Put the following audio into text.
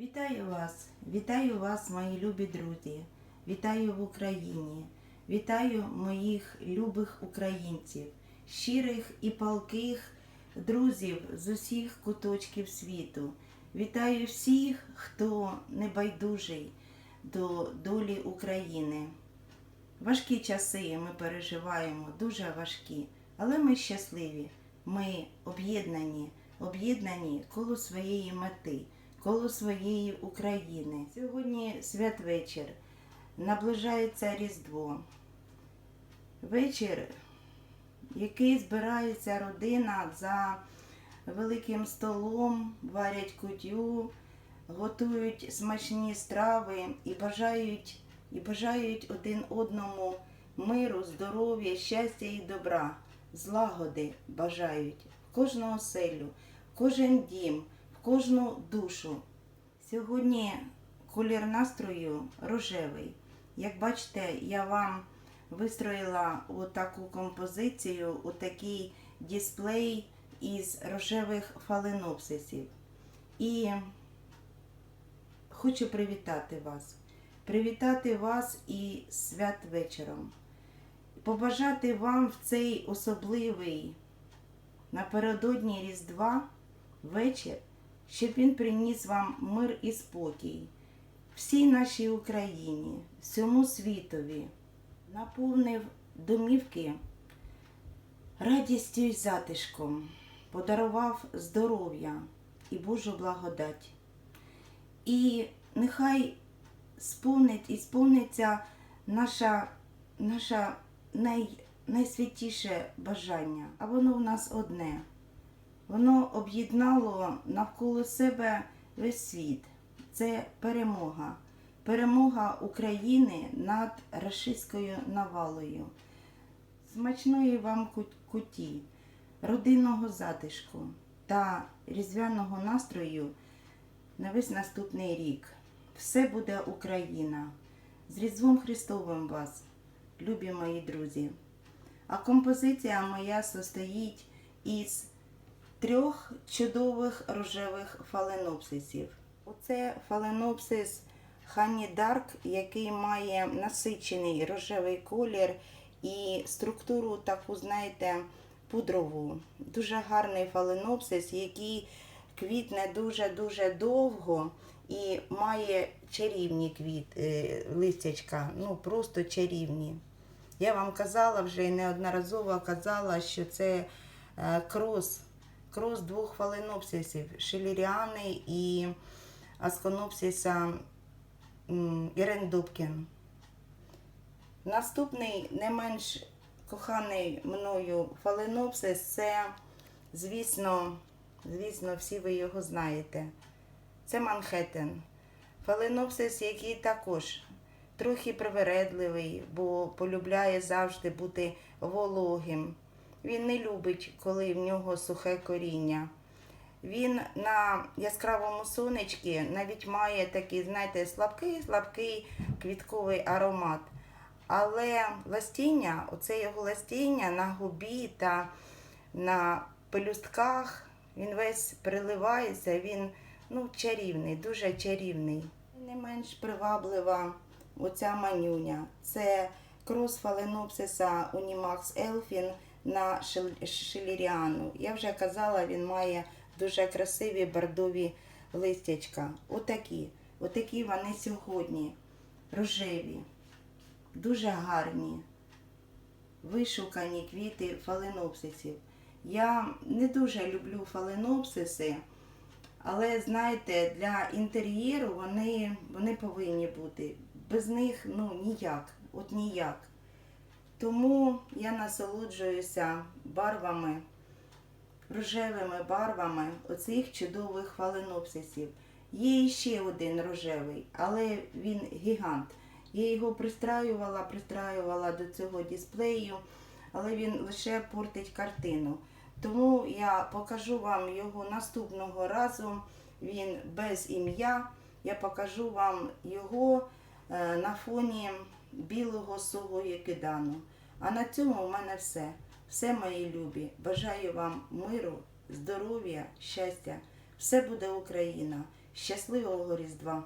Вітаю вас, вітаю вас, мої любі друзі. Вітаю в Україні. Вітаю моїх любих українців, щирих і палких друзів з усіх куточків світу. Вітаю всіх, хто небайдужий до долі України. Важкі часи ми переживаємо, дуже важкі, але ми щасливі. Ми об'єднані, об'єднані коло своєї мети, коло своєї України. Сьогодні святвечір, наближається Різдво. Вечір, який збирається родина за великим столом, варять кутю, готують смачні страви і бажають, і бажають один одному миру, здоров'я, щастя і добра, злагоди бажають оселю, в кожен дім, кожну душу. Сьогодні колір настрою рожевий. Як бачите, я вам вистроїла таку композицію, такий дисплей із рожевих фаленопсисів. І хочу привітати вас. Привітати вас і святвечором. Побажати вам в цей особливий напередодні Різдва вечір, щоб він приніс вам мир і спокій всій нашій Україні, всьому світові, наповнив домівки радістю і затишком, подарував здоров'я і Божу благодать. І нехай сповнить і сповниться наша, наша най, найсвятіше бажання, а воно в нас одне. Воно об'єднало навколо себе весь світ. Це перемога. Перемога України над рашистською навалою. Смачної вам куті, родинного затишку та різдвяного настрою на весь наступний рік. Все буде Україна. З Різдвом Христовим вас, любі мої друзі. А композиція моя состоїть із трьох чудових рожевих фаленопсисів. Оце фаленопсис Хані Дарк, який має насичений рожевий колір і структуру таку, знаєте, пудрову. Дуже гарний фаленопсис, який квітне дуже-дуже довго і має чарівні квіт, е, листячка, ну просто чарівні. Я вам казала вже і неодноразово казала, що це е, крос, крос двох фаленопсисів, шеліріани і асконопсиса м, Ірен Дубкін. Наступний не менш коханий мною фаленопсис це, звісно, звісно, всі ви його знаєте. Це Манхеттен. Фаленопсис, який також трохи привередливий, бо полюбляє завжди бути вологим. Він не любить, коли в нього сухе коріння. Він на яскравому сонечці навіть має такий, знаєте, слабкий-слабкий квітковий аромат. Але ластіння, оце його ластіння на губі та на пелюстках, він весь приливається, він ну, чарівний, дуже чарівний. Не менш приваблива оця манюня. Це крос фаленопсиса Унімакс Елфін на шел- шеліріану. Я вже казала, він має дуже красиві бордові листячка. Отакі. Отакі вони сьогодні. Рожеві, дуже гарні, вишукані квіти фаленопсисів. Я не дуже люблю фаленопсиси, але знаєте, для інтер'єру вони, вони повинні бути. Без них ну ніяк, от ніяк. Тому я насолоджуюся барвами, рожевими барвами оцих чудових фаленопсисів. Є ще один рожевий, але він гігант. Я його пристраювала, пристраювала до цього дисплею, але він лише портить картину. Тому я покажу вам його наступного разу. Він без ім'я. Я покажу вам його е, на фоні білого сого кидану. А на цьому в мене все. Все, мої любі. Бажаю вам миру, здоров'я, щастя. Все буде Україна. Щасливого Різдва!